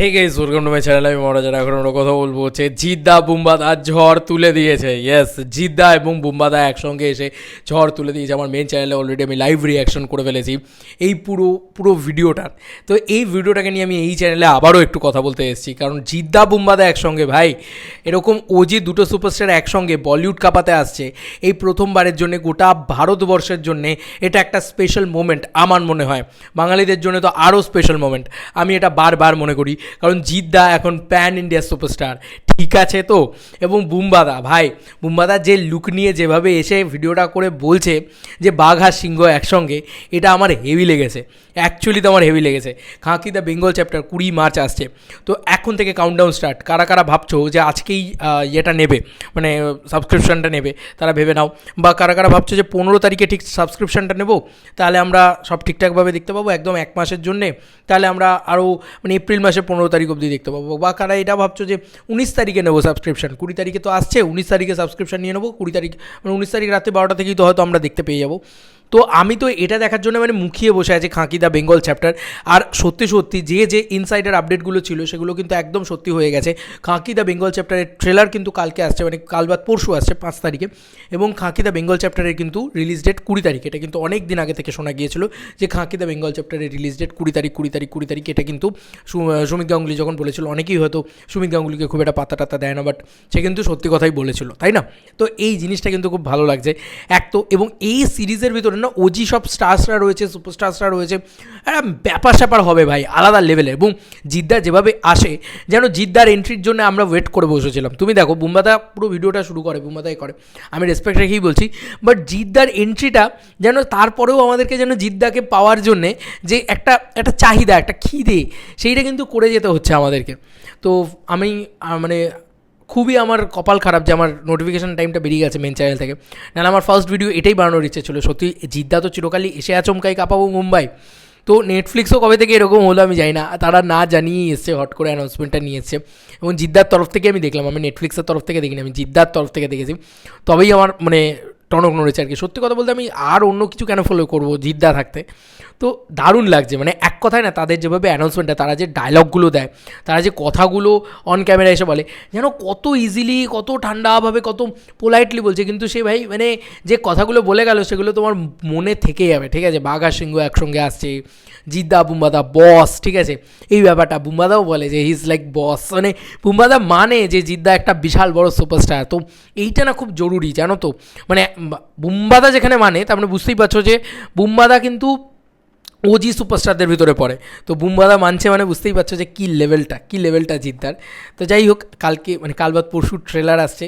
Hey guys welcome to my channel আমি মহারাজার এখন আমরা কথা বলব হচ্ছে জিদ্দা বুম্বাদা ঝড় তুলে দিয়েছে। ইয়েস জিদ্দা এবং বুম্বাদা একসঙ্গে এসে ঝড় তুলে দিয়েছে। আমার মেন চ্যানেলে অলরেডি আমি লাইভ রিয়াকশন করে ফেলেছি। এই পুরো পুরো ভিডিওটার তো এই ভিডিওটাকে নিয়ে আমি এই চ্যানেলে আবারও একটু কথা বলতে এসেছি। কারণ জিদ্দা বুম্বাদা একসঙ্গে, ভাই, এরকম ওজি দুটো সুপারস্টার একসঙ্গে বলিউড কাপাতে আসছে। এই প্রথমবারের জন্য গোটা ভারতবর্ষের জন্য এটা একটা স্পেশাল মোমেন্ট আমার মনে হয়। বাঙালিদের জন্য তো আরও স্পেশাল মোমেন্ট আমি এটা বারবার মনে করি। কারণ জিদ্দা এখন প্যান ইন্ডিয়া সুপারস্টার। ঠিক আছে তো? এবং বুম্বাদা, ভাই, বুম্বাদা যে লুক নিয়ে যেভাবে এসে ভিডিওটা করে বলছে যে বাঘ আর সিংহ একসঙ্গে, এটা আমার হেভি লেগেছে। অ্যাকচুয়ালি তো আমার হেভি লেগেছে। খাঁকি দ্য বেঙ্গল চ্যাপ্টার কুড়ি মার্চ আসছে। তো এখন থেকে কাউন্টডাউন স্টার্ট কারা কারা ভাবছ যে আজকেই ইয়েটা নেবে? মানে সাবস্ক্রিপশনটা নেবে? তারা ভেবে নাও। বা কারা কারা ভাবছ যে পনেরো তারিখে ঠিক সাবস্ক্রিপশনটা নেব? তাহলে আমরা সব ঠিকঠাকভাবে দেখতে পাবো একদম এক মাসের জন্যে। তাহলে আমরা আরও মানে এপ্রিল মাসে পনেরো তারিখ অবধি দেখতে পাবো। বা কারা এটা ভাবছ যে উনিশ তারিখে নেব সাবস্ক্রিপশন কুড়ি তারিখে তো আসছে, উনিশ তারিখে সাবস্ক্রিপশন নিয়ে নেব, কুড়ি তারিখ মানে উনিশ তারিখ রাতে বারোটা থেকেই তো হয়তো আমরা দেখতে পেয়ে যাব। তো আমি তো এটা দেখার জন্য মানে মুখিয়ে বসে আছে খাঁকি বেঙ্গল চ্যাপ্টার। আর সত্যি সত্যি যে যে ইনসাইডার আপডেটগুলো ছিল, সেগুলো কিন্তু একদম সত্যি হয়ে গেছে। খাঁকি বেঙ্গল চ্যাপ্টারের ট্রেলার কিন্তু কালকে আসছে মানে কাল বাদ পরশু আসছে, পাঁচ তারিখে। এবং খাঁকি বেঙ্গল চ্যাপ্টারের কিন্তু রিলিজ ডেট কুড়ি তারিখ। এটা কিন্তু অনেক দিন আগে থেকে শোনা গিয়েছিল যে, খাঁকি বেঙ্গল চ্যাপ্টারের রিলিজ ডেট কুড়ি তারিখ কুড়ি তারিখ কুড়ি তারিখ। এটা কিন্তু সুমিত গাঙ্গুলি যখন বলেছিল, অনেকেই হয়তো সুমিত গাঙ্গুলিকে খুব একটা পাতা টাতা দেয় না বাট সে কিন্তু সত্যি কথাই বলেছিল, তাই না? তো এই জিনিসটা কিন্তু খুব ভালো লাগছে। এক তো, এবং এই সিরিজের ভিতরে না ওজি সব স্টার্সরা রয়েছে সুপারস্টার্সরা রয়েছে। একটা ব্যাপার স্যাপার হবে ভাই, আলাদা লেভেলের এবং জিদ্দা যেভাবে আসে, যেন জিদ্দার এন্ট্রির জন্য আমরা ওয়েট করে বসেছিলাম। তুমি দেখো, বুম্বাদা পুরো ভিডিওটা শুরু করে, বুম্বাদাই করে। আমি রেসপেক্ট রেখেই বলছি। বাট জিদ্দার এন্ট্রিটা যেন তারপরেও আমাদেরকে যেন জিদ্দাকে পাওয়ার জন্যে যে একটা একটা চাহিদা, একটা খিদে, সেইটা কিন্তু করে যেতে হচ্ছে আমাদেরকে। তো আমি মানে খুবই আমার কপাল খারাপ যে আমার নোটিফিকেশান টাইমটা বেরিয়ে গেছে মেন চ্যানেল থেকে। নাহলে আমার ফার্স্ট ভিডিও এটাই বানানোর ইচ্ছে ছিল। সত্যি, জিদ্দা তো চিরকালই এসে আচমকাই কাঁপাবো মুম্বাই। তো নেটফ্লিক্সও কবে থেকে এরকম হলো আমি জানি না। তারা না জানিয়েই এসছে, হট করে অ্যানাউন্সমেন্টটা নিয়ে এবং জিদ্দার তরফ থেকে আমি দেখলাম। আমি নেটফ্লিক্সের তরফ থেকে দেখিনি, আমি জিদ্দার তরফ থেকে দেখেছি। তবেই আমার মানে টনক নড়েছে আর কি। সত্যি কথা বলতে আমি আর অন্য কিছু কেন ফলো করব? জিদ্দা থাকতে। তো দারুণ লাগছে। মানে এক কথায় না, তাদের যেভাবে অ্যানাউন্সমেন্টটা তারা যে ডায়লগগুলো দেয়, তারা যে কথাগুলো অন ক্যামেরা এসে বলে, যেন কত ইজিলি কত ঠান্ডাভাবে, কত পোলাইটলি বলছে। কিন্তু সে ভাই মানে যে কথাগুলো বলে গেল, সেগুলো তোমার মনে থেকে যাবে, ঠিক আছে? বাঘা সিংহ একসঙ্গে আসছে, জিদ্দা, বুম্বাদা বস ঠিক আছে? এই ব্যাপারটা বুম্বাদাও বলে যে হি ইজ লাইক বস মানে বুম্বাদা মানে যে জিদ্দা একটা বিশাল বড় সুপারস্টার তো এইটা না খুব জরুরি, জানো তো? মানে বুম্বাদা যেখানে মানে তার মানে বুঝতেই পারছ যে বুম্বাদা কিন্তু ওজি সুপারস্টারদের ভিতরে পড়ে। তো বুম্বাদা মানছে মানে বুঝতেই পারছ যে কী লেভেলটা কী লেভেলটা জিদ্দার। তো যাই হোক, কালকে মানে কাল বাদ পরশু ট্রেলার আসছে।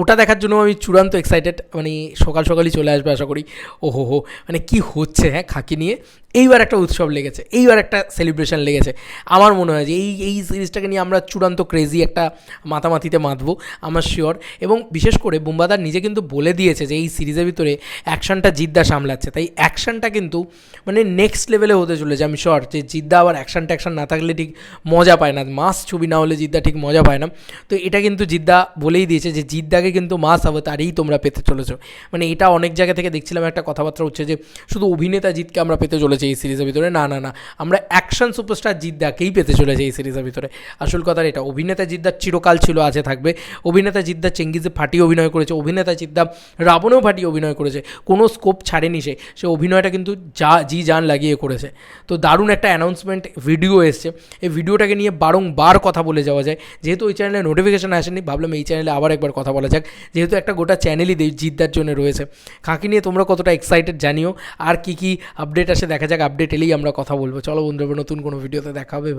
ওটা দেখার জন্য আমি চূড়ান্ত এক্সাইটেড মানে সকাল সকালই চলে আসবে আশা করি। ও হো হো মানে কী হচ্ছে হ্যাঁ খাকি নিয়ে। এইবার একটা উৎসব লেগেছে, এইবার একটা সেলিব্রেশন লেগেছে। আমার মনে হয় যে এই এই সিরিজটাকে নিয়ে আমরা চূড়ান্ত ক্রেজি একটা মাতামাতিতে মাতবো আমার শিওর এবং বিশেষ করে বুম্বাদার নিজে কিন্তু বলে দিয়েছে যে এই সিরিজের ভিতরে অ্যাকশনটা জিদ্দা সামলাচ্ছে। তাই অ্যাকশনটা কিন্তু মানে নেক্সট লেভেলে হতে চলেছে আমি শিওর যে জিদ্দা আবার অ্যাকশন ট্যাকশন না থাকলে ঠিক মজা পায় না। মাস ছবি না হলে জিদ্দা ঠিক মজা পায় না। তো এটা কিন্তু জিদ্দা বলেই দিয়েছে যে জিদ্দাকে কিন্তু মাস অবতারেই তোমরা পেতে চলেছো। মানে এটা অনেক জায়গা থেকে দেখছিলাম একটা কথাবার্তা হচ্ছে যে শুধু অভিনেতা জিতকে আমরা পেতে চলেছি। এই সিরিজের ভিতরে। না না না, আমরা অ্যাকশন সুপারস্টার জিদ্দাকেই পেতে চলেছে এই সিরিজের ভিতরে। আসল কথা এটা, অভিনেতা জিদ্দার চিরকাল ছিল, আছে, থাকবে। অভিনেতা জিদ্দা চেঙ্গিজে ফাটিয়ে অভিনয় করেছে, অভিনেতা জিদ্দা রাবণেও ফাটিয়ে অভিনয় করেছে। কোনো স্কোপ ছাড়েনি সে। সে অভিনয়টা কিন্তু যা, জি জান লাগিয়ে করেছে। তো দারুণ একটা অ্যানাউন্সমেন্ট ভিডিও এসছে। এই ভিডিওটাকে নিয়ে বারংবার কথা বলে যাওয়া যায়। যেহেতু ওই চ্যানেলে নোটিফিকেশান আসেনি, ভাবলাম এই চ্যানেলে আবার একবার কথা বলা যাক। যেহেতু একটা গোটা চ্যানেলই জিদ্দার জন্য রয়েছে। খাঁকি নিয়ে তোমরা কতটা এক্সাইটেড জানিও। আর কি কি আপডেট আসে দেখা যাক। আপডেট এলেই আমরা কথা বলব। চলো বন্ধুরা নতুন কোনো ভিডিওতে দেখা হবে